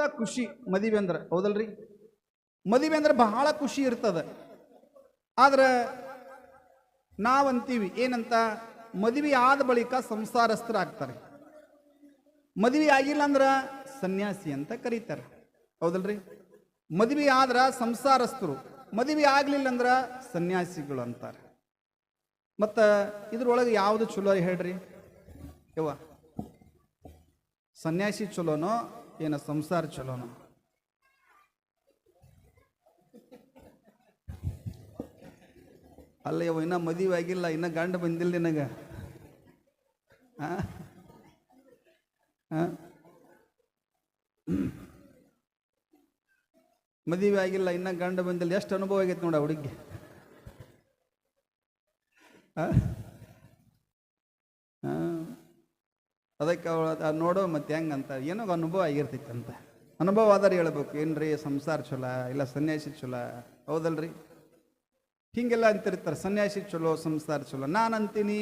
ಕೂಡ ಖುಷಿ ಮದುವೆ ಅಂದ್ರೆ. ಹೌದಲ್ರಿ? ಮದುವೆ ಅಂದ್ರೆ ಬಹಳ ಖುಷಿ ಇರ್ತದೆ. ಆದ್ರೆ ನಾವಂತೀವಿ ಏನಂತ, ಮದುವೆ ಆದ ಬಳಿಕ ಸಂಸಾರಸ್ಥರಾಗ್ತಾರೆ. ಮದುವೆ ಆಗಿಲ್ಲ ಅಂದ್ರೆ ಸನ್ಯಾಸಿ ಅಂತ ಕರೀತಾರೆ. ಹೌದಲ್ರಿ? ಮದುವೆ ಆದ್ರೆ ಸಂಸಾರಸ್ಥರು, ಮದುವೆ ಆಗ್ಲಿಲ್ಲ ಅಂದ್ರೆ ಸನ್ಯಾಸಿಗಳು ಅಂತಾರೆ. ಮತ್ತು ಇದ್ರೊಳಗೆ ಯಾವುದು ಚಲೋ ಹೇಳ್ರಿ? ಯವ್ವ, ಸನ್ಯಾಸಿ ಚಲೋನೋ ಏನ ಸಂಸಾರ ಚಲೋನ? ಅಲ್ಲ ಅವ ಇನ್ನ ಮದುವೆ ಆಗಿಲ್ಲ, ಇನ್ನ ಗಂಡ ಬಂದಿಲ್ಲ ನಿನಗ? ಮದುವೆ ಆಗಿಲ್ಲ, ಇನ್ನ ಗಂಡ ಬಂದಿಲ್ಲ, ಎಷ್ಟು ಅನುಭವ ಆಗೈತೆ ನೋಡ ಹುಡುಗಿ ಆ? ಆ. ಅದಕ್ಕೆ ಅವಳು ನೋಡೋ ಮತ್ತೆ ಹೆಂಗಂತ ಏನೋ ಅನುಭವ ಆಗಿರ್ತೈತೆ ಅಂತ ಅನುಭವ ಆದ್ರೆ ಹೇಳ್ಬೇಕು, ಏನ್ರಿ ಸಂಸಾರ ಚಲೋ ಇಲ್ಲ ಸನ್ಯಾಸಿ ಚಲೋ ಹೌದಲ್ರಿ? ಹಿಂಗೆಲ್ಲ ಅಂತಿರ್ತಾರೆ, ಸನ್ಯಾಸಿ ಚಲೋ ಸಂಸಾರ ಚಲೋ ನಾನು ಅಂತೀನಿ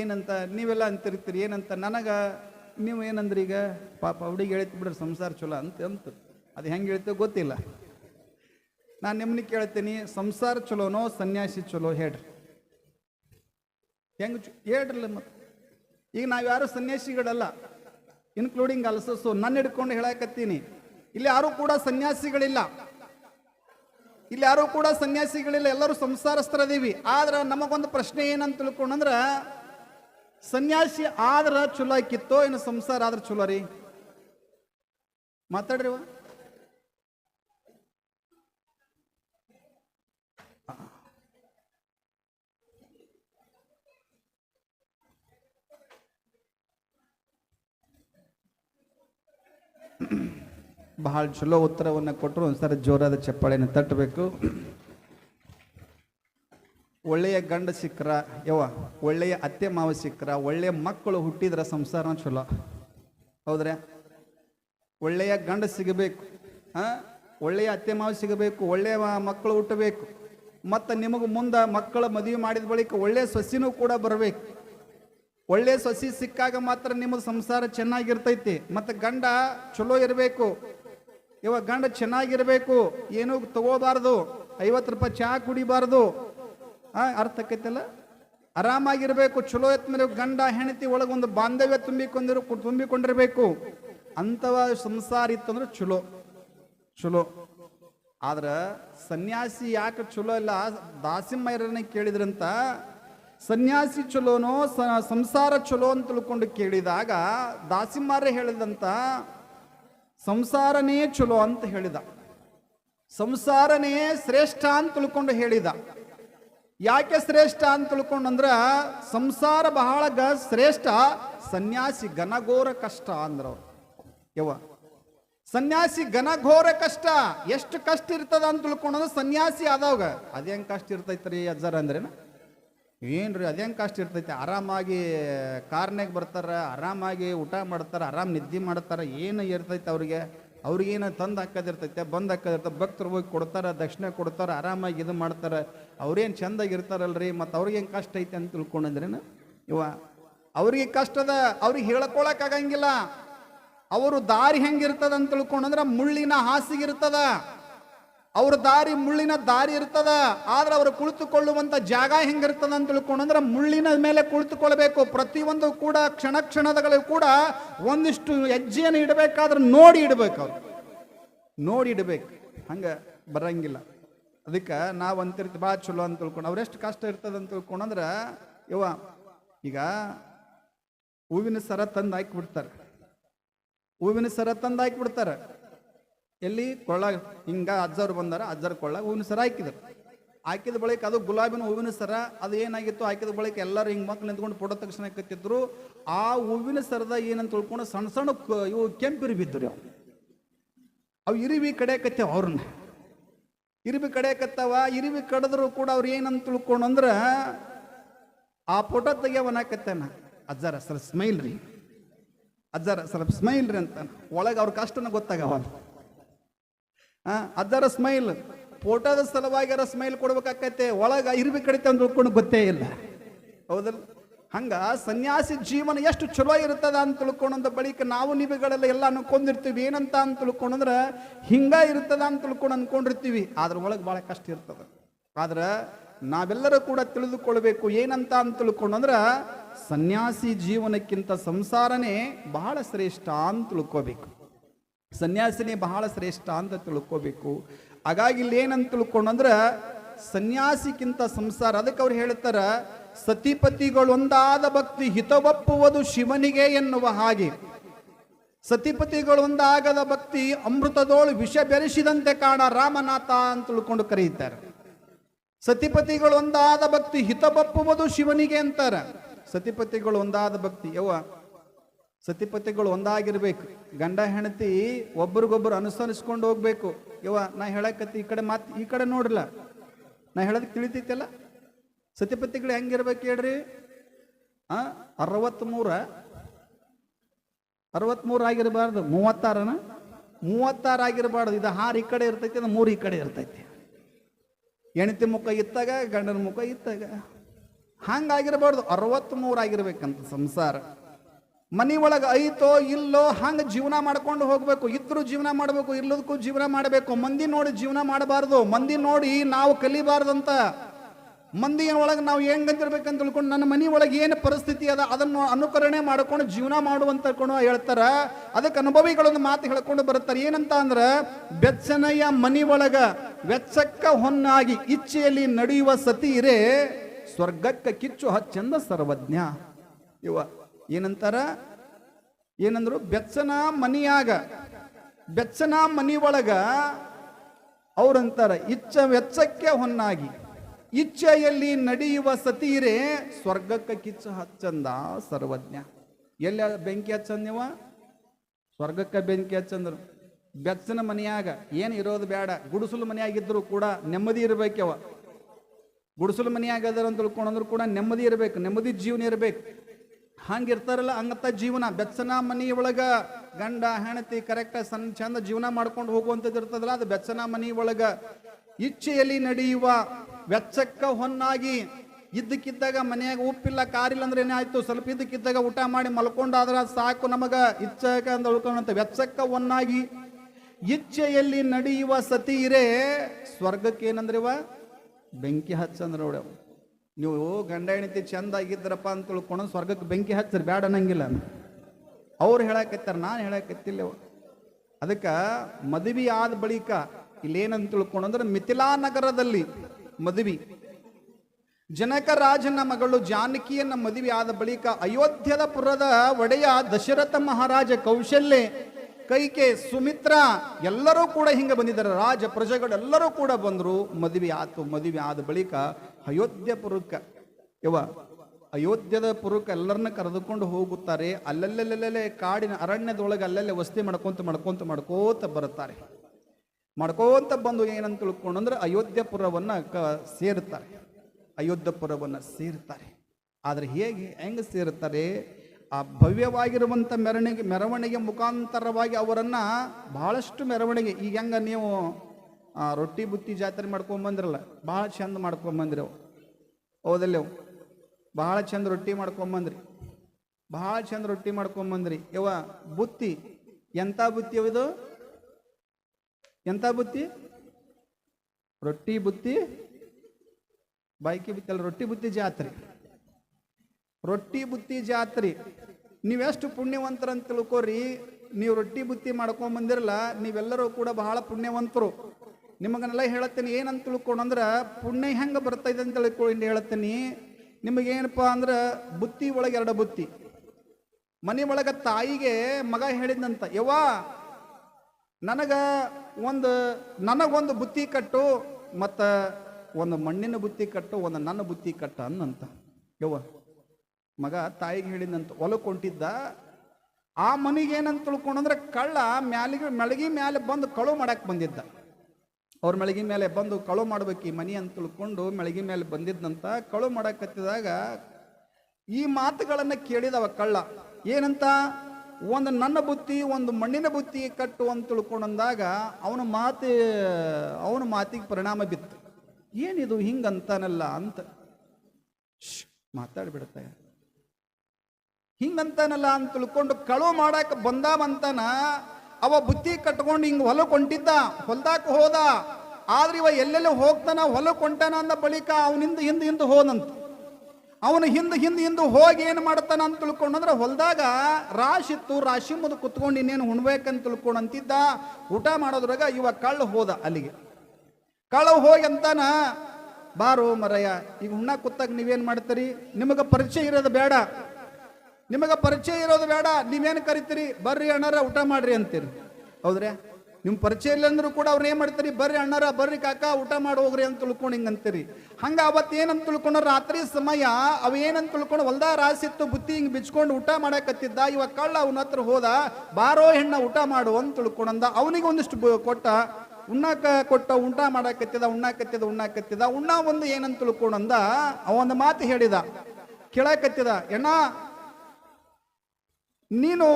ಏನಂತ, ನೀವೆಲ್ಲ ಅಂತಿರ್ತೀರಿ, ಏನಂತ ನನಗೆ, ನೀವು ಏನಂದ್ರಿ ಈಗ? ಪಾಪ ಹುಡುಗಿ ಹೇಳ್ತಿ ಬಿಡ್ರಿ, ಸಂಸಾರ ಚಲೋ ಅಂತ ಅಂತ. ಅದು ಹೆಂಗೆ ಹೇಳ್ತೇವೆ ಗೊತ್ತಿಲ್ಲ. ನಾನು ನಿಮ್ಮನ್ನ ಕೇಳ್ತೀನಿ, ಸಂಸಾರ ಚಲೋನೋ ಸನ್ಯಾಸಿ ಚಲೋ ಹೇಳ್ರಿ. ಹೆಂಗೆ ಹೇಳ್ರಲ್ಲ ಮತ್ತೆ ಈಗ ನಾವು ಯಾರು ಸನ್ಯಾಸಿಗಳಲ್ಲ ಇನ್ಕ್ಲೂಡಿಂಗ್ ಅಲ್ಸಸ್ಸು ನನ್ನ ಹಿಡ್ಕೊಂಡು ಹೇಳಕತ್ತೀನಿ. ಇಲ್ಲಿ ಯಾರು ಕೂಡ ಸನ್ಯಾಸಿಗಳಿಲ್ಲ. ಇಲ್ಲಿ ಯಾರು ಕೂಡ ಸನ್ಯಾಸಿಗಳಿಲ್ಲ, ಎಲ್ಲರೂ ಸಂಸಾರಸ್ಥರದೀವಿ. ಆದ್ರೆ ನಮಗೊಂದು ಪ್ರಶ್ನೆ ಏನಂತ ತಿಳ್ಕೊಂಡಂದ್ರ ಸನ್ಯಾಸಿ ಆದ್ರ ಚಲೋ ಆಕಿತ್ತೋ ಏನು ಸಂಸಾರ ಆದ್ರೆ ಚಲೋ ರೀ? ಮಾತಾಡ್ರಿ ಬಹಳ ಚಲೋ ಉತ್ತರವನ್ನು ಕೊಟ್ಟರು ಒಂದ್ಸರಿ ಜೋರಾದ ಚಪ್ಪಾಳೆಯನ್ನು ತಟ್ಟಬೇಕು. ಒಳ್ಳೆಯ ಗಂಡ ಸಿಕ್ಕರ ಯವ ಒಳ್ಳೆಯ ಅತ್ತೆ ಮಾವ ಸಿಕ್ಕರ ಒಳ್ಳೆಯ ಮಕ್ಕಳು ಹುಟ್ಟಿದ್ರೆ ಸಂಸಾರ ಚಲೋ. ಹೌದ್ರೆ? ಒಳ್ಳೆಯ ಗಂಡ ಸಿಗಬೇಕು, ಹಾಂ? ಒಳ್ಳೆಯ ಅತ್ತೆ ಮಾವ ಸಿಗಬೇಕು, ಒಳ್ಳೆಯ ಮಕ್ಕಳು ಹುಟ್ಟಬೇಕು. ಮತ್ತು ನಿಮಗೆ ಮುಂದೆ ಮಕ್ಕಳ ಮದುವೆ ಮಾಡಿದ ಬಳಿಕ ಒಳ್ಳೆಯ ಸೊಸಿನೂ ಕೂಡ ಬರಬೇಕು. ಒಳ್ಳೆ ಸೊಸಿ ಸಿಕ್ಕಾಗ ಮಾತ್ರ ನಿಮ್ಮ ಸಂಸಾರ ಚೆನ್ನಾಗಿರ್ತೈತಿ, ಮತ್ತು ಗಂಡ ಚಲೋ ಇರಬೇಕು. ಇವಾಗ ಗಂಡ ಚೆನ್ನಾಗಿರಬೇಕು, ಏನೂ ತಗೋಬಾರ್ದು, ಐವತ್ತು ರೂಪಾಯಿ ಚಹಾ ಕುಡಿಬಾರ್ದು. ಹಾಂ ಅರ್ಥ ಆಕೈತಲ್ಲ? ಆರಾಮಾಗಿರಬೇಕು, ಚಲೋ ಮೇಲೆ ಗಂಡ, ಹೆಂಡತಿ ಒಳಗೊಂದು ಬಾಂಧವ್ಯ ತುಂಬಿಕೊಂಡಿರು ತುಂಬಿಕೊಂಡಿರಬೇಕು. ಅಂಥವ ಸಂಸಾರ ಇತ್ತಂದ್ರೆ ಚಲೋ ಚಲೋ. ಆದ್ರೆ ಸನ್ಯಾಸಿ ಯಾಕೆ ಚಲೋ ಇಲ್ಲ ದಾಸಿಮಯ್ಯರನ್ನ ಕೇಳಿದ್ರಂತ ಸನ್ಯಾಸಿ ಚಲೋನೋ ಸಂಸಾರ ಚಲೋ ಅಂತ ತಿಳ್ಕೊಂಡು ಕೇಳಿದಾಗ ದಾಸಿಮಾರೆ ಹೇಳಿದಂತ, ಸಂಸಾರನೇ ಚಲೋ ಅಂತ ಹೇಳಿದ. ಸಂಸಾರನೇ ಶ್ರೇಷ್ಠ ಅಂತ ತಿಳ್ಕೊಂಡು ಹೇಳಿದ. ಯಾಕೆ ಶ್ರೇಷ್ಠ ಅಂತ ತಿಳ್ಕೊಂಡಂದ್ರ ಸಂಸಾರ ಬಹಳ ಗ ಶ್ರೇಷ್ಠ, ಸನ್ಯಾಸಿ ಘನಘೋರ ಕಷ್ಟ ಅಂದ್ರ ಅವ್ರು. ಯವ ಸನ್ಯಾಸಿ ಘನಘೋರ ಕಷ್ಟ, ಎಷ್ಟು ಕಷ್ಟ ಇರ್ತದ ಅಂತ ತಿಳ್ಕೊಂಡ್ರೆ ಸನ್ಯಾಸಿ ಆದವಾಗ. ಅದೇನ್ ಕಷ್ಟ ಇರ್ತೈತ್ರಿ ಅಜ್ಜಾರ ಅಂದ್ರೇನ? ಏನ್ರಿ ಅದೇನು ಕಷ್ಟ ಇರ್ತೈತೆ? ಆರಾಮಾಗಿ ಕಾರ್ನಾಗ ಬರ್ತಾರೆ, ಆರಾಮಾಗಿ ಊಟ ಮಾಡ್ತಾರೆ, ಆರಾಮ್ ನಿದ್ದೆ ಮಾಡ್ತಾರೆ, ಏನು ಇರ್ತೈತೆ ಅವ್ರಿಗೆ? ಅವ್ರಿಗೇನು ತಂದು ಹಾಕೋದಿರ್ತೈತೆ ಬಂದು ಹಾಕೋದಿರ್ತೈತೆ ಭಕ್ತರು ಹೋಗಿ ಕೊಡ್ತಾರೆ, ದಕ್ಷಿಣ ಕೊಡ್ತಾರೆ, ಆರಾಮಾಗಿ ಇದು ಮಾಡ್ತಾರೆ. ಅವ್ರೇನು ಚಂದಾಗಿ ಇರ್ತಾರಲ್ರಿ, ಮತ್ತು ಅವ್ರಿಗೇನು ಕಷ್ಟ ಐತೆ ಅಂತ ತಿಳ್ಕೊಂಡಿದ್ರೇನು? ಇವ, ಅವ್ರಿಗೆ ಕಷ್ಟದ ಅವ್ರಿಗೆ ಹೇಳ್ಕೊಳಕ್ಕಾಗಂಗಿಲ್ಲ ಅವರು ದಾರಿ ಹೆಂಗಿರ್ತದ ಅಂತ ತಿಳ್ಕೊಂಡಂದ್ರೆ ಮುಳ್ಳಿನ ಹಾಸಿಗಿರ್ತದ ಅವ್ರ ದಾರಿ ಮುಳ್ಳಿನ ದಾರಿ ಇರ್ತದ, ಆದ್ರೆ ಅವರು ಕುಳಿತುಕೊಳ್ಳುವಂಥ ಜಾಗ ಹೆಂಗಿರ್ತದ ಅಂತ ತಿಳ್ಕೊಂಡಂದ್ರೆ ಮುಳ್ಳಿನ ಮೇಲೆ ಕುಳಿತುಕೊಳ್ಬೇಕು. ಪ್ರತಿಯೊಂದು ಕೂಡ ಕ್ಷಣ ಕ್ಷಣದಗಳು ಕೂಡ ಒಂದಿಷ್ಟು ಹೆಜ್ಜೆಯನ್ನು ಇಡಬೇಕಾದ್ರೆ ನೋಡಿ ಇಡ್ಬೇಕು ಅವ್ರು. ನೋಡಿ ಇಡ್ಬೇಕು. ಹಂಗ ಬರಂಗಿಲ್ಲ. ಅದಕ್ಕೆ ನಾವು ಅಂತಿರ್ತೀವಿ ಭಾಳ ಚಲೋ ಅಂತ ತಿಳ್ಕೊಂಡು. ಅವ್ರೆಷ್ಟು ಕಷ್ಟ ಇರ್ತದ ಅಂತ ತಿಳ್ಕೊಂಡಂದ್ರ ಇವ ಈಗ ಹೂವಿನ ಸರ ತಂದು ಹಾಕಿ ಬಿಡ್ತಾರೆ ಹೂವಿನ ಸರ ತಂದು ಹಾಕಿ ಬಿಡ್ತಾರೆ ಎಲ್ಲಿ ಕೊಳ್ಳ, ಹಿಂಗ ಅಜ್ಜರು ಬಂದಾರ, ಅಜ್ಜರ್ ಕೊಳ್ಳ ಹೂವಿನ ಸರ ಹಾಕಿದ್ರು. ಹಾಕಿದ ಬಳಿಕ ಅದು ಗುಲಾಬಿನ ಹೂವಿನ ಸರ, ಅದು ಏನಾಗಿತ್ತು? ಹಾಕಿದ ಬಳಿಕ ಎಲ್ಲರೂ ಹಿಂಗ್ ಮಕ್ಳು ನಿಂತ್ಕೊಂಡು ಫೋಟೋ ಕತ್ತಿದ್ರು ಆ ಹೂವಿನ ಸರದ ಏನಂತ ತಿಳ್ಕೊಂಡು ಸಣ್ಣ ಸಣ್ಣ ಇವು ಕೆಂಪಿರಿ ಬಿದ್ದರು ಅವು. ಅವು ಇರಿವಿ ಕತ್ತೆ ಅವ್ರನ್ನ. ಇರಿವಿ ಕಡೆಯಕತ್ತಾವ ಇರಿವಿ ಕಡಿದ್ರು ಕೂಡ ಅವ್ರು ಏನಂತ ತಿಳ್ಕೊಂಡು ಅಂದ್ರೆ, ಆ ಫೋಟೋ ತೆಗಿಯವನಾಕತ್ತಾನ ಅಜ್ಜಾರ ಸ್ವಲ್ಪ ಸ್ಮೈಲ್ ರೀ. ಅಜ್ಜಾರ ಸ್ವಲ್ಪ ಸ್ಮೈಲ್ ರೀ ಅಂತ ಒಳಗೆ ಅವ್ರ ಕಷ್ಟನ ಗೊತ್ತಾಗವಲ್ಲ ಅಜ್ಜಾರ ಸ್ಮೈಲ್ ಫೋಟೋದ ಸಲುವಾಗಿ ಸ್ಮೈಲ್ ಕೊಡ್ಬೇಕಾಕೈತೆ. ಒಳಗೆ ಇರ್ಬಿ ಕಡಿತ ಅಂತ ತಿಳ್ಕೊಂಡು ಗೊತ್ತೇ ಇಲ್ಲ. ಹೌದಲ್ಲ? ಹಂಗ ಸನ್ಯಾಸಿ ಜೀವನ ಎಷ್ಟು ಚಲೋ ಇರ್ತದ ಅಂತ ತಿಳ್ಕೊಂಡ ಬಳಿಕ ನಾವು ನಿಮಗಳೆಲ್ಲ ಎಲ್ಲ ಅನ್ಕೊಂಡಿರ್ತೀವಿ. ಏನಂತ ಅಂತ ತಿಳ್ಕೊಂಡ್ರೆ ಹಿಂಗ ಇರ್ತದ ಅಂತ ತಿಳ್ಕೊಂಡು ಅನ್ಕೊಂಡಿರ್ತೀವಿ. ಅದ್ರ ಒಳಗೆ ಭಾಳ ಕಷ್ಟ ಇರ್ತದ. ಆದ್ರೆ ನಾವೆಲ್ಲರೂ ಕೂಡ ತಿಳಿದುಕೊಳ್ಬೇಕು ಏನಂತ ಅಂತ ತಿಳ್ಕೊಂಡ್ರ ಸನ್ಯಾಸಿ ಜೀವನಕ್ಕಿಂತ ಸಂಸಾರನೇ ಬಹಳ ಶ್ರೇಷ್ಠ ಅಂತ ತಿಳ್ಕೋಬೇಕು. ಸನ್ಯಾಸಿನೇ ಬಹಳ ಶ್ರೇಷ್ಠ ಅಂತ ತಿಳ್ಕೋಬೇಕು. ಹಾಗಾಗಿ ಇಲ್ಲಿ ಏನಂತ ತಿಳ್ಕೊಂಡಂದ್ರೆ ಸನ್ಯಾಸಿಗಿಂತ ಸಂಸಾರ, ಅದಕ್ಕೆ ಅವ್ರು ಹೇಳ್ತಾರ, ಸತಿಪತಿಗಳೊಂದಾದ ಭಕ್ತಿ ಹಿತವಪ್ಪುವುದು ಶಿವನಿಗೆ ಎನ್ನುವ ಹಾಗೆ. ಸತಿಪತಿಗಳೊಂದಾಗದ ಭಕ್ತಿ ಅಮೃತದೋಳು ವಿಷ ಬೆರೆಸಿದಂತೆ ಕಾಣ ರಾಮನಾಥ ಅಂತ ತಿಳ್ಕೊಂಡು ಕರೆಯುತ್ತಾರೆ. ಸತಿಪತಿಗಳು ಒಂದಾದ ಭಕ್ತಿ ಹಿತಬಪ್ಪುವುದು ಶಿವನಿಗೆ ಅಂತಾರೆ. ಸತಿಪತಿಗಳು ಒಂದಾದ ಭಕ್ತಿ, ಯವ್ವ ಸತಿಪತಿಗಳು ಒಂದಾಗಿರ್ಬೇಕು. ಗಂಡ, ಹೆಂಡತಿ ಒಬ್ರಿಗೊಬ್ರು ಅನುಸರಿಸ್ಕೊಂಡು ಹೋಗ್ಬೇಕು. ಇವ ನಾ ಹೇಳಕತ್ತಿ ಈ ಕಡೆ ಮಾತ್, ಈ ಕಡೆ ನೋಡ್ರಲ್ಲ. ನಾ ಹೇಳೋದಕ್ಕೆ ತಿಳಿತೈತಲ್ಲ? ಸತಿಪತಿಗಳು ಹೆಂಗಿರ್ಬೇಕು ಹೇಳ್ರಿ? ಆ ಅರವತ್ತ್ಮೂರ ಅರವತ್ತ್ಮೂರು ಆಗಿರಬಾರ್ದು. ಮೂವತ್ತಾರನ? ಮೂವತ್ತಾರು ಆಗಿರಬಾರ್ದು. ಇದು ಹಾರು ಈ ಕಡೆ ಇರ್ತೈತಿ ಅದು ಮೂರು ಈ ಕಡೆ ಇರ್ತೈತಿ. ಹೆಣತಿ ಮುಖ ಇತ್ತಾಗ, ಗಂಡನ ಮುಖ ಇತ್ತಾಗ. ಹಂಗಾಗಿರಬಾರ್ದು. ಅರವತ್ತ್ಮೂರು ಆಗಿರ್ಬೇಕಂತ ಸಂಸಾರ. ಮನಿ ಒಳಗೆ ಐತೋ ಇಲ್ಲೋ ಹಂಗೆ ಜೀವನ ಮಾಡ್ಕೊಂಡು ಹೋಗ್ಬೇಕು. ಇದ್ರೂ ಜೀವನ ಮಾಡಬೇಕು, ಇಲ್ಲದಕ್ಕೂ ಜೀವನ ಮಾಡಬೇಕು. ಮಂದಿ ನೋಡಿ ಜೀವನ ಮಾಡಬಾರ್ದು. ಮಂದಿ ನೋಡಿ ನಾವು ಕಲಿಬಾರ್ದಂತ. ಮಂದಿ ಒಳಗೆ ನಾವು ಹೆಂಗಂತಿರ್ಬೇಕಂತ ತಿಳ್ಕೊಂಡು ನನ್ನ ಮನೆ ಒಳಗೆ ಏನು ಪರಿಸ್ಥಿತಿ ಅದ ಅದನ್ನು ಅನುಕರಣೆ ಮಾಡ್ಕೊಂಡು ಜೀವನ ಮಾಡುವಂತ ಹೇಳ್ತಾರ. ಅದಕ್ಕೆ ಅನುಭವಿಗಳೊಂದು ಮಾತು ಹೇಳ್ಕೊಂಡು ಬರ್ತಾರೆ ಏನಂತ ಅಂದ್ರೆ ಬೆಚ್ಚನೆಯ ಮನಿ ಒಳಗ ವೆಚ್ಚಕ್ಕ ಹೊನ್ನಾಗಿ ಇಚ್ಛೆಯಲ್ಲಿ ನಡೆಯುವ ಸತಿ ಇರೇ ಸ್ವರ್ಗಕ್ಕ ಕಿಚ್ಚು ಹಚ್ಚಂದ ಸರ್ವಜ್ಞ. ಇವ ಏನಂತಾರ? ಏನಂದ್ರು ಬೆಚ್ಚನ ಮನಿಯಾಗ, ಬೆಚ್ಚನ ಮನಿ ಒಳಗ ಅವ್ರಂತಾರ, ಇಚ್ಛ ವೆಚ್ಚಕ್ಕೆ ಹೊನ್ನಾಗಿ, ಇಚ್ಛೆಯಲ್ಲಿ ನಡೆಯುವ ಸತೀರೆ ಸ್ವರ್ಗಕ್ಕೆ ಕಿಚ್ಚ ಹಚ್ಚಂದ ಸರ್ವಜ್ಞ. ಎಲ್ಲಿ ಬೆಂಕಿ ಹಚ್ಚಂದವ ಸ್ವರ್ಗಕ್ಕೆ ಬೆಂಕಿ ಹಚ್ಚಂದ್ರು. ಬೆಚ್ಚನ ಮನೆಯಾಗ ಏನು ಇರೋದು ಬೇಡ, ಗುಡಿಸಲು ಮನೆಯಾಗಿದ್ರು ಕೂಡ ನೆಮ್ಮದಿ ಇರ್ಬೇಕವ. ಗುಡಿಸಲು ಮನೆಯಾಗದ್ರು ಅಂತ ತಿಳ್ಕೊಂಡ್ರು ಕೂಡ ನೆಮ್ಮದಿ ಇರಬೇಕು, ನೆಮ್ಮದಿ ಜೀವನ ಇರಬೇಕು. ಹಂಗಿರ್ತಾರಲ್ಲ ಹಂಗತ್ತ ಜೀವನ. ಬೆಚ್ಚನ ಒಳಗ ಗಂಡ ಹೆಣತಿ ಕರೆಕ್ಟಾಗಿ ಸಣ್ಣ ಚಂದ ಜೀವನ ಮಾಡ್ಕೊಂಡು ಹೋಗುವಂಥದ್ದು ಇರ್ತದಲ್ಲ, ಅದು ಬೆಚ್ಚನ ಮನಿ ಒಳಗ ಇಚ್ಛೆಯಲ್ಲಿ ನಡೆಯುವ ವೆಚ್ಚಕ್ಕ ಹೊನ್ನಾಗಿ ಇದ್ದಕ್ಕಿದ್ದಾಗ ಮನೆಯಾಗ ಉಪ್ಪಿಲ್ಲ, ಕಾರಿಲ್ಲ ಅಂದ್ರೆ ಏನಾಯ್ತು? ಸ್ವಲ್ಪ ಇದ್ದಕ್ಕಿದ್ದಾಗ ಊಟ ಮಾಡಿ ಮಲ್ಕೊಂಡಾದ್ರ ಸಾಕು ನಮಗ ಇಚ್ಛಕ ಅಂತ ಉಳ್ಕೊಂಡಂತ ವೆಚ್ಚಕ್ಕ ಹೊನ್ನಾಗಿ ಇಚ್ಛೆಯಲ್ಲಿ ನಡೆಯುವ ಸತಿ ಇರೇ ಸ್ವರ್ಗಕ್ಕೆ ಏನಂದ್ರೆ ಇವ ಬೆಂಕಿ ಹಚ್ಚಂದ್ರೆ ನೋಡ್ಯವ ನೀವು ಗಂಡ ಹೆಣತಿ ಚಂದ ಆಗಿದ್ರಪ್ಪ ಅಂತ ತಿಳ್ಕೊಂಡು ಸ್ವರ್ಗಕ್ಕೆ ಬೆಂಕಿ ಹಚ್ಚರಿ ಬೇಡ ಅನ್ನಂಗಿಲ್ಲ ಅವ್ರು ಹೇಳಕತ್ತಾರ, ನಾನು ಹೇಳಕತ್ತಿಲ್ಲ ಅದಕ್ಕೆ ಮದುವೆ ಆದ ಬಳಿಕ ಇಲ್ಲೇನಂತ ತಿಳ್ಕೊಂಡಂದ್ರೆ ಮಿಥಿಲಾ ನಗರದಲ್ಲಿ ಮದುವೆ. ಜನಕ ರಾಜನ ಮಗಳು ಜಾನಕಿಯನ್ನ ಮದುವೆ ಆದ ಬಳಿಕ ಅಯೋಧ್ಯದ ಪುರದ ಒಡೆಯ ದಶರಥ ಮಹಾರಾಜ ಕೌಶಲ್ಯ, ಕೈಕೆ ಸುಮಿತ್ರ ಎಲ್ಲರೂ ಕೂಡ ಹಿಂಗೆ ಬಂದಿದ್ದಾರೆ. ರಾಜ ಪ್ರಜೆಗಳೆಲ್ಲರೂ ಕೂಡ ಬಂದರು ಮದುವೆ ಆತು, ಮದುವೆ ಆದ ಬಳಿಕ ಅಯೋಧ್ಯ ಪುರುಕ ಯವ ಅಯೋಧ್ಯದ ಪುರುಕ ಎಲ್ಲರನ್ನ ಕರೆದುಕೊಂಡು ಹೋಗುತ್ತಾರೆ ಅಲ್ಲಲ್ಲಲ್ಲೇ ಕಾಡಿನ ಅರಣ್ಯದೊಳಗೆ ಅಲ್ಲಲ್ಲೇ ವಸ್ತಿ ಮಾಡ್ಕೊಂತ ಮಾಡ್ಕೊಂತ ಮಾಡ್ಕೋತ ಬರುತ್ತಾರೆ. ಮಾಡ್ಕೋತ ಬಂದು ಏನಂತ ತಿಳ್ಕೊಂಡು ಅಂದ್ರೆ ಅಯೋಧ್ಯಪುರವನ್ನ ಕ ಸೇರುತ್ತಾರೆ ಅಯೋಧ್ಯಪುರವನ್ನು ಸೇರ್ತಾರೆ. ಆದರೆ ಹೇಗೆ, ಹೆಂಗೆ ಸೇರುತ್ತಾರೆ ಆ ಭವ್ಯವಾಗಿರುವಂಥ ಮೆರವಣಿಗೆ ಮೆರವಣಿಗೆ ಮುಖಾಂತರವಾಗಿ ಅವರನ್ನು ಬಹಳಷ್ಟು ಮೆರವಣಿಗೆ, ಈಗ ಹೆಂಗೆ ನೀವು ರೊಟ್ಟಿ ಬುತ್ತಿ ಜಾತ್ರೆ ಮಾಡ್ಕೊಂಬಂದ್ರಲ್ಲ ಭಾಳ ಚೆಂದ ಮಾಡ್ಕೊಂಬಂದ್ರಿ ಅವು ಹೌದಲ್ಲ ಅವು? ಭಾಳ ಚಂದ ರೊಟ್ಟಿ ಮಾಡ್ಕೊಂಬಂದ್ರಿ. ಭಾಳ ಚಂದ ರೊಟ್ಟಿ ಮಾಡ್ಕೊಂಬಂದ್ರಿ. ಯವ ಬುತ್ತಿ. ಎಂಥ ಬುತ್ತಿ ಇದು? ಎಂಥ ಬುತ್ತಿ? ರೊಟ್ಟಿ ಬುತ್ತಿ. ಬಾಯ್ಕಿ ಬುತ್ತಿ ರೊಟ್ಟಿ ಬುತ್ತಿ ಜಾತ್ರೆ. ರೊಟ್ಟಿ ಬುತ್ತಿ ಜಾತ್ರೆ. ನೀವೆಷ್ಟು ಪುಣ್ಯವಂತರಂತ ತಿಳ್ಕೊರಿ. ನೀವು ರೊಟ್ಟಿ ಬುತ್ತಿ ಮಾಡ್ಕೊಂಡ್ ಬಂದಿರಲ್ಲ ನೀವೆಲ್ಲರೂ ಕೂಡ ಬಹಳ ಪುಣ್ಯವಂತರು. ನಿಮಗನ್ನೆಲ್ಲ ಹೇಳತ್ತೀನಿ, ಏನಂತ ತಿಳ್ಕೊಂಡು ಅಂದ್ರೆ ಪುಣ್ಯ ಹೆಂಗೆ ಬರ್ತೈತೆ ಅಂತ ತಿಳ್ಕೊಂಡು ಹೇಳತ್ತೀನಿ. ನಿಮಗೇನಪ್ಪ ಅಂದ್ರೆ ಬುತ್ತಿ ಒಳಗೆ ಎರಡು ಬುತ್ತಿ. ಮನೆ ಒಳಗೆ ತಾಯಿಗೆ ಮಗ ಹೇಳಿದ್ನಂತ, ಯವ್ವ, ನನಗ ಒಂದು, ನನಗೊಂದು ಬುತ್ತಿ ಕಟ್ಟು, ಮತ್ತು ಒಂದು ಮಣ್ಣಿನ ಬುತ್ತಿ ಕಟ್ಟು, ಒಂದು ನನ್ನ ಬುತ್ತಿ ಕಟ್ಟ ಅನ್ನಂತ. ಯವ್ವ, ಮಗ ತಾಯಿಗೆ ಹೇಳಿದಂತ ಹೊಲಕ್ಕೆ ಹೊಂಟಿದ್ದ ಆ ಮನಿಗೇನಂತ ತಿಳ್ಕೊಂಡಂದ್ರೆ ಕಳ್ಳ ಮ್ಯಾಲಿಗೆ, ಮೆಳಗಿ ಮ್ಯಾಲೆ ಬಂದು ಕಳು ಮಾಡಕ್ಕೆ ಬಂದಿದ್ದ. ಅವ್ರ ಮೆಳಗಿನ ಮೇಲೆ ಬಂದು ಕಳು ಮಾಡ್ಬೇಕು ಈ ಮನಿ ಅಂತ ತಿಳ್ಕೊಂಡು ಮೆಳಗಿನ ಮೇಲೆ ಬಂದಿದ್ದಂತ ಕಳು ಮಾಡಕತ್ತಿದಾಗ ಈ ಮಾತುಗಳನ್ನು ಕೇಳಿದವ ಕಳ್ಳ. ಏನಂತ? ಒಂದು ನನ್ನ ಬುತ್ತಿ, ಒಂದು ಮಣ್ಣಿನ ಬುತ್ತಿ ಕಟ್ಟು ಅಂತ ತಿಳ್ಕೊಂಡಂದಾಗ ಅವನ ಮಾತು, ಅವನ ಮಾತಿಗೆ ಪರಿಣಾಮ ಬಿತ್ತು. ಏನಿದು ಹಿಂಗಂತಾನಲ್ಲ ಅಂತ. ಮಾತಾಡ್ಬಿಡುತ್ತೆ. ಹಿಂಗಂತಾನಲ್ಲ ಅಂತ ತಿಳ್ಕೊಂಡು ಕಳು ಮಾಡಕ್ಕೆ ಬಂದಾವಂತಾನ ಅವ ಬುತ್ತಿ ಕಟ್ಕೊಂಡು ಹಿಂಗೆ ಹೊಲ ಹೊಂಟಿದ್ದ ಹೊಲ್ದಾಕ ಹೋದ. ಆದ್ರೆ ಇವ ಎಲ್ಲೆಲ್ಲಿ ಹೋಗ್ತಾನ ಹೊಲಕ್ಕೆ ಹೊಂಟಾನ ಅಂದ ಬಳಿಕ ಅವನಿಂದ ಹಿಂದೆ ಹಿಂದೆ ಹೋದಂತ ಅವನು ಹಿಂದೆ ಹಿಂದೆ ಹಿಂದೆ ಹೋಗಿ ಏನು ಮಾಡ್ತಾನ ಅಂತ ತಿಳ್ಕೊಂಡಂದ್ರೆ ಹೊಲ್ದಾಗ ರಾಶಿ ಇತ್ತು, ರಾಶಿ ಮುಂದೆ ಕುತ್ಕೊಂಡು ಇನ್ನೇನು ಉಣ್ಬೇಕಂತ ತಿಳ್ಕೊಂಡು ಅಂತಿದ್ದ. ಊಟ ಮಾಡೋದ್ರಾಗ ಇವ ಕಳ್ಳು ಹೋದ ಅಲ್ಲಿಗೆ. ಕಳ್ಳ ಹೋಗಿ ಅಂತಾನ, ಬಾರೋ ಮರಯ್ಯ, ಈಗ ಉಣ್ಣ ಕುತ್ತಾಗ ನೀವೇನು ಮಾಡ್ತೀರಿ? ನಿಮಗೆ ಪರಿಚಯ ಇರೋದು ಬೇಡ. ನಿಮಗೆ ಪರಿಚಯ ಇರೋದು ಬೇಡ, ನೀವೇನು ಕರಿತೀರಿ? ಬರ್ರಿ ಅಣ್ಣಾರ, ಊಟ ಮಾಡ್ರಿ ಅಂತೀರಿ. ಹೌದ್ರೆ? ನಿಮ್ಮ ಪರಿಚಯ ಇಲ್ಲ ಅಂದ್ರೂ ಕೂಡ ಅವ್ರು ಏನು ಮಾಡ್ತೀರಿ? ಬರ್ರಿ ಅಣ್ಣಾರ, ಬರ್ರಿ ಕಾಕ, ಊಟ ಮಾಡಿ ಹೋಗ್ರಿ ಅಂತ ತಿಳ್ಕೊಂಡು ಹಿಂಗೆ ಅಂತೀರಿ. ಹಂಗೆ ಅವತ್ತು ಏನಂತ ತಿಳ್ಕೊಂಡು ರಾತ್ರಿ ಸಮಯ ಅವ ಏನಂತ ತಿಳ್ಕೊಂಡು ಹೊಲ್ದ ರಾಸಿತ್ತು ಬುತ್ತಿ ಹಿಂಗೆ ಬಿಚ್ಕೊಂಡು ಊಟ ಮಾಡಕತ್ತಿದ್ದ ಇವಾಗ ಕಳ್ಳ ಅವನ ಹತ್ರ ಹೋದ, ಬಾರೋ ಹೆಣ್ಣ ಊಟ ಮಾಡು ಅಂತ ತಿಳ್ಕೊಂಡಂದ, ಅವನಿಗೆ ಒಂದಿಷ್ಟು ಕೊಟ್ಟ ಉಣ್ಣಾಕ ಕೊಟ್ಟ ಊಟ ಮಾಡಾಕತ್ತಿದ ಉಣ್ಣಾಕತ್ತಿದ ಉಣ್ಣಾಕತ್ತಿದ ಉಣ್ಣ ಒಂದು ಏನಂತ ತಿಳ್ಕೊಂಡಂದ ಅವೊಂದು ಮಾತು ಹೇಳಿದ, ಕೇಳಾಕತ್ತಿದ, ಎಣ್ಣ ನೀನು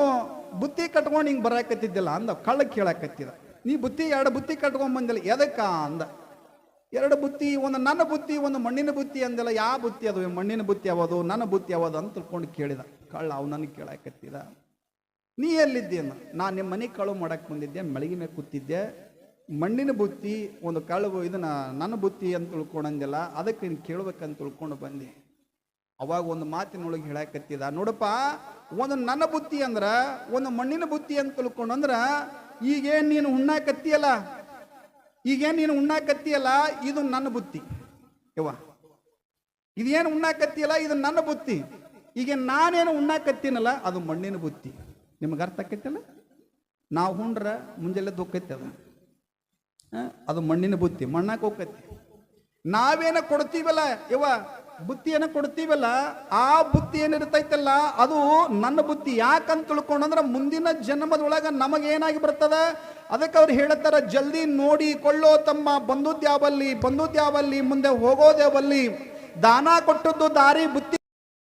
ಬುತ್ತಿ ಕಟ್ಕೊಂಡು ಹಿಂಗೆ ಬರಕತ್ತಿದ್ದಿಲ್ಲ ಅಂದ. ಕಳ್ಳ ಕೇಳಾಕತ್ತಿದ. ನೀ ಬುತ್ತಿ, ಎರಡು ಬುತ್ತಿ ಕಟ್ಕೊಂಡ್ ಬಂದಿಲ್ಲ. ಎದಕ್ಕ ಅಂದ. ಎರಡು ಬುತ್ತಿ, ಒಂದು ನನ್ನ ಬುತ್ತಿ, ಒಂದು ಮಣ್ಣಿನ ಬುತ್ತಿ ಅಂದಿಲ್ಲ. ಯಾವ ಬುತ್ತಿ ಅದು? ಮಣ್ಣಿನ ಬುತ್ತಿ ಯಾವುದು? ನನ್ನ ಬುತ್ತಿ ಯಾವುದು ಅಂತ ತಿಳ್ಕೊಂಡು ಕೇಳಿದ. ಕಳ್ಳ ಅವ್ ನನಗೆ ಕೇಳಾಕತ್ತಿದ. ನೀ ಎಲ್ಲಿದ್ದಿ ನಾ ನಿಮ್ಮ ಮನೆ ಕಳು ಮಾಡಕ್ಕೆ ಬಂದಿದ್ದೆ, ಮಳಿಗೆ ಮೇಲೆ ಕೂತಿದ್ದೆ. ಮಣ್ಣಿನ ಬುತ್ತಿ, ಒಂದು ಕಳವು ಇದನ್ನ ನನ್ನ ಬುತ್ತಿ ಅಂತ ತಿಳ್ಕೊಂಡಂದಿಲ್ಲ. ಅದಕ್ಕೆ ನೀನು ಕೇಳ್ಬೇಕಂತ ತಿಳ್ಕೊಂಡು ಬಂದೆ. ಅವಾಗ ಒಂದು ಮಾತಿನೊಳಗೆ ಹೇಳಕತ್ತಿದ. ನೋಡಪ್ಪ ಒಂದು ನನ್ನ ಬುತ್ತಿ ಅಂದ್ರ, ಒಂದು ಮಣ್ಣಿನ ಬುತ್ತಿ ಅಂತ ತಿಳ್ಕೊಂಡು ಅಂದ್ರ, ಈಗೇನು ನೀನು ಉಣ್ಣಾಕತ್ತಿಯಲ್ಲ ಈಗೇನು ನೀನು ಉಣ್ಣಾಕತ್ತಿಯಲ್ಲ ಇದು ನನ್ನ ಬುತ್ತಿ ಯವ್ವ. ಇದೇನು ಉಣ್ಣಾಕತ್ತಿಯಲ್ಲ ಇದು ನನ್ನ ಬುತ್ತಿ ಈಗ ನಾನೇನು ಉಣ್ಣಾಕತ್ತೀನಲ್ಲ ಅದು ಮಣ್ಣಿನ ಬುತ್ತಿ ನಿಮ್ಗೆ ಅರ್ಥ ಆಕೈತಲ್ಲ? ನಾವು ಹುಂಡ್ರ ಮುಂಜಾನೆ ದುಃಖೈತೆ ಅದು. ಅದು ಮಣ್ಣಿನ ಬುತ್ತಿ ಮಣ್ಣಾಕ ಹೋಗತ್ತೆ ನಾವೇನ ಕೊಡ್ತೀವಲ್ಲ? ಇವ ಬುತ್ತಿಯನ್ನ ಕೊಡ್ತೀವಲ್ಲ ಆ ಬುತ್ತಿ ಏನಿರ್ತೈತಲ್ಲ, ಅದು ನನ್ನ ಬುತ್ತಿ ಯಾಕಂತ ತಿಳ್ಕೊಂಡಂದ್ರೆ ಮುಂದಿನ ಜನ್ಮದೊಳಗ ನಮಗೇನಾಗಿ ಬರ್ತದ? ಅದಕ್ಕೆ ಅವ್ರು ಹೇಳ್ತಾರ, ಜಲ್ದಿ ನೋಡಿ ಕೊಳ್ಳೋ ತಮ್ಮ ಬಂದುದ್ಯಾವಲ್ಲಿ ಬಂದುದ್ಯಾವಲ್ಲಿ, ಮುಂದೆ ಹೋಗೋದ್ಯಾವಲ್ಲಿ, ದಾನ ಕೊಟ್ಟದ್ದು ದಾರಿ ಬುತ್ತಿ